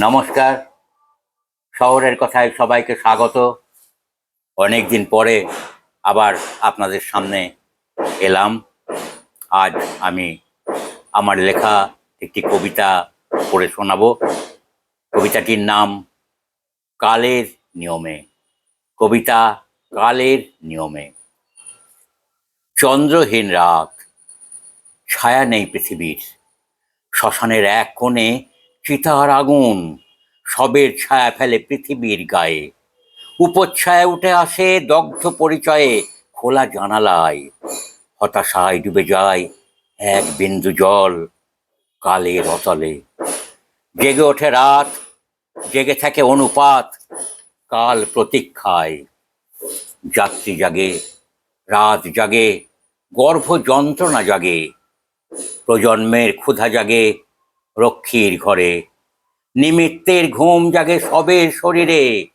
নমস্কার। শহরের কথায় সবাইকে স্বাগত। অনেক দিন পরে আবার আপনাদের সামনে এলাম। আজ আমি আমার লেখা, একটি কবিতা পড়ে শোনাবো। কবিতাটির নাম কালের নিয়মে। কবিতা কালের নিয়মে। চন্দ্রহীন রাত, ছায়া নেই পৃথিবীর। শ্মশানের এক কোণে চিতার আগুন সবের ছায়া ফেলে পৃথিবীর গায়ে। উপচ্ছায়া উঠে আসে দগ্ধ পরিচয়ে খোলা জানালায়। হতাশায় ডুবে যায় এক বিন্দু জল কালের অতলে। জেগে ওঠে রাত, জেগে থাকে অনুপাত, কাল প্রতীক্ষায়। যাত্রী জাগে, রাত জাগে গর্ভ যন্ত্রণা জাগে, প্রজন্মের ক্ষুধা জাগে রক্ষীর ঘরে। নিমিত্তের ঘুম জাগে সবের শরীরে।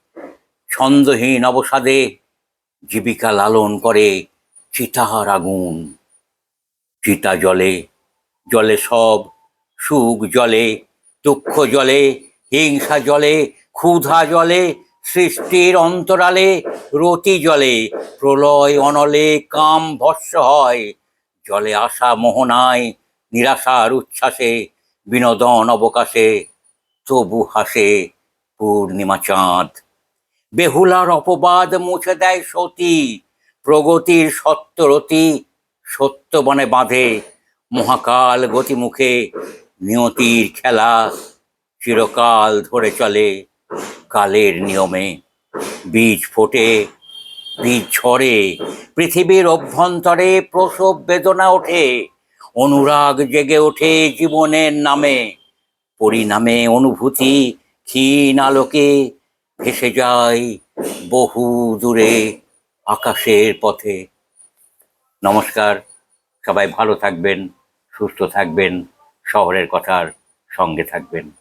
ছন্দহীন অবসাদে জীবিকা লালন করে চিতার আগুন। চিতা জলে জলে সব সুখ জলে, দুঃখ জলে, হিংসা জলে, ক্ষুধা জলে, সৃষ্টির অন্তরালে রতি জলে, প্রলয় অনলে কাম ভস্য হয়। জলে আশা মোহনায়, নিরাশার উচ্ছ্বাসে বিনোদন অবকাশে, তবু হাসে পূর্ণিমা চাঁদ। বেহুলার অপবাদ মুছে দেয় সতী, প্রগতির সত্যরতি সত্যবনে বাঁধে। মহাকাল গতিমুখে নিয়তির খেলা চিরকাল ধরে চলে কালের নিয়মে। বীজ ফোটে, বীজ ঝরে, পৃথিবীর অভ্যন্তরে প্রসব বেদনা ওঠে। অনুরাগ জেগে ওঠে জীবনের নামে। পরিণামে অনুভূতি ক্ষীণ আলোকে ভেসে যায় বহু দূরে আকাশের পথে। নমস্কার, সবাই ভালো থাকবেন, সুস্থ থাকবেন, শহরের কথার সঙ্গে থাকবেন।